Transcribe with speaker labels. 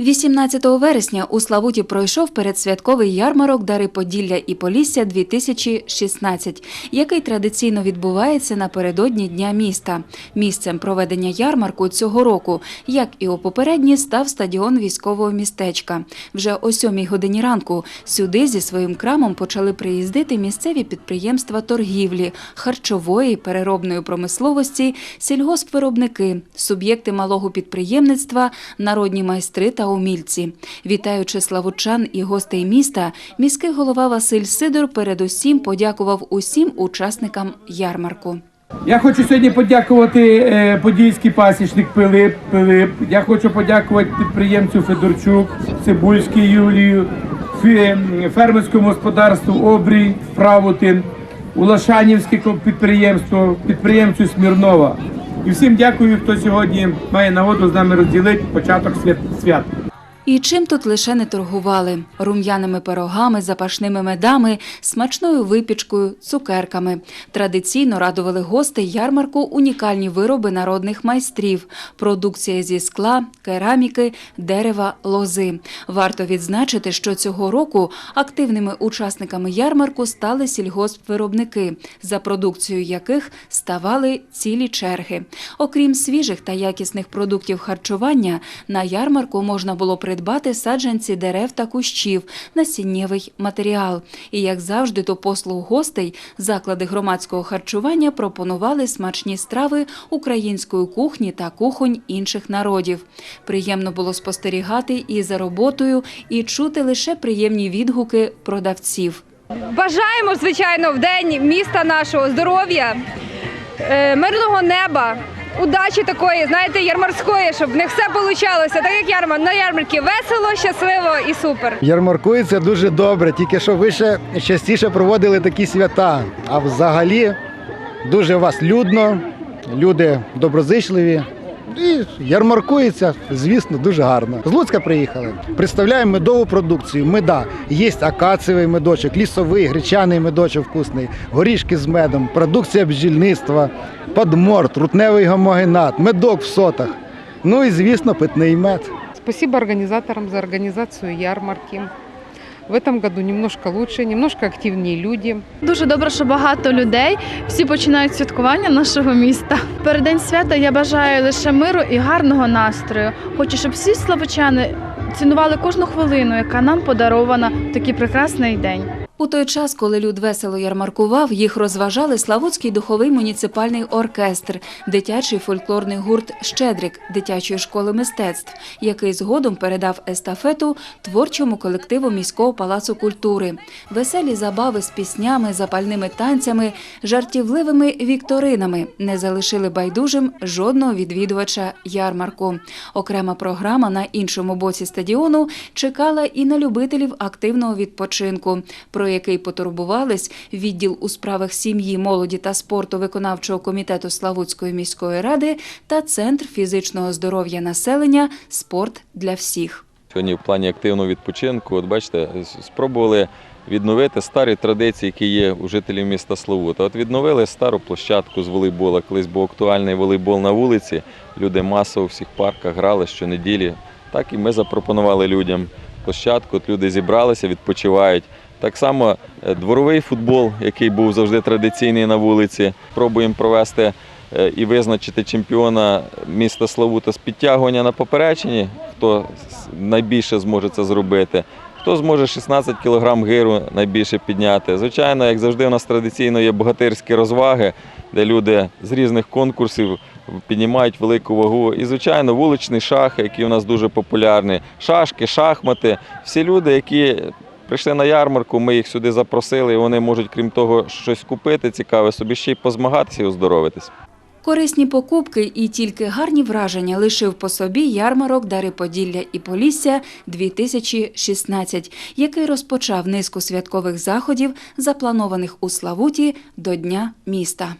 Speaker 1: 18 вересня у Славуті пройшов передсвятковий ярмарок Дари Поділля і Полісся 2016, який традиційно відбувається напередодні Дня міста. Місцем проведення ярмарку цього року, як і у попередні, став стадіон військового містечка. Вже о 7 годині ранку сюди зі своїм крамом почали приїздити місцеві підприємства торгівлі, харчової, переробної промисловості, сільгоспвиробники, суб'єкти малого підприємництва, народні майстри та умільці. Вітаючи славучан і гостей міста, міський голова Василь Сидор передусім подякував усім учасникам ярмарку.
Speaker 2: Я хочу сьогодні подякувати е, подільський пасічник Пилип. Пилип. Я хочу подякувати підприємцю Федорчук, Цибульській Юлію, фермерському господарству Обрій, Правутин, Улашанівське підприємство, підприємцю Смірнова. І всім дякую, хто сьогодні має нагоду з нами розділити початок свят.
Speaker 1: І чим тут лише не торгували: рум'яними пирогами, запашними медами, смачною випічкою, цукерками. Традиційно радували гостей ярмарку унікальні вироби народних майстрів, продукція зі скла, кераміки, дерева, лози. Варто відзначити, що цього року активними учасниками ярмарку стали сільгоспвиробники, за продукцією яких ставали цілі черги. Окрім свіжих та якісних продуктів харчування, на ярмарку можна було придбати саджанці дерев та кущів, насіннєвий матеріал. І як завжди, до послуг гостей заклади громадського харчування пропонували смачні страви української кухні та кухонь інших народів. Приємно було спостерігати і за роботою, і чути лише приємні відгуки продавців.
Speaker 3: Бажаємо, звичайно, в день міста нашого здоров'я, е, мирного неба, удачі такої, знаєте, ярмарської, щоб в них все вийшло. так як ярмар на ярмарці весело, щасливо і супер.
Speaker 4: Ярмаркується дуже добре, тільки що ви ще частіше проводили такі свята. А взагалі дуже у вас людно, люди доброзичливі. І ярмаркується, звісно, дуже гарно. З Луцька приїхали. Представляємо медову продукцію. Меда. Є акацевий медочок, лісовий, гречаний медочок вкусний, горішки з медом, продукція бджільництва, подмор, трутневий гомогенат, медок в сотах. Ну і звісно, питний мед.
Speaker 5: Спасибо организаторам за организацию ярмарки. В этом году немножко лучше, немножко активнее люди.
Speaker 6: Дуже добре, що багато людей всі починають святкування нашого міста. Переддень свята я бажаю лише миру і гарного настрою. Хочу, щоб всі славичани цінували кожну хвилину, яка нам подарована в такий прекрасний день.
Speaker 1: У той час, коли люд весело ярмаркував, їх розважали Славутський духовий муніципальний оркестр, дитячий фольклорний гурт Щедрик дитячої школи мистецтв, який згодом передав естафету творчому колективу міського палацу культури. Веселі забави з піснями, запальними танцями, жартівливими вікторинами не залишили байдужим жодного відвідувача ярмарку. Окрема програма на іншому боці стадіону чекала і на любителів активного відпочинку, про який потурбувались відділ у справах сім'ї, молоді та спорту виконавчого комітету Славутської міської ради та Центр фізичного здоров'я населення Спорт для всіх.
Speaker 7: Сьогодні в плані активного відпочинку, от бачите, спробували відновити старі традиції, які є у жителів міста Славута. От відновили стару площадку з волейбола. Колись був актуальний волейбол на вулиці. Люди масово в всіх парках грали щонеділі. Так і ми запропонували людям площадку. От люди зібралися, відпочивають. Так само е, дворовий футбол, який був завжди традиційний на вулиці. Пробуємо провести е, і визначити чемпіона міста Славута з підтягування на поперечині, хто найбільше зможе це зробити. Хто зможе 16 кг гиру найбільше підняти? Звичайно, як завжди, у нас традиційно є богатирські розваги, де люди з різних конкурсів піднімають велику вагу. І, звичайно, вуличний шах, який у нас дуже популярний, шашки, шахмати. Всі люди, які прийшли на ярмарку, ми їх сюди запросили, і вони можуть, крім того, щось купити цікаве, собі ще й позмагатися і оздоровитись.
Speaker 1: Корисні покупки і тільки гарні враження лишив по собі ярмарок Дари Поділля і Полісся 2016, який розпочав низку святкових заходів, запланованих у Славуті до Дня міста.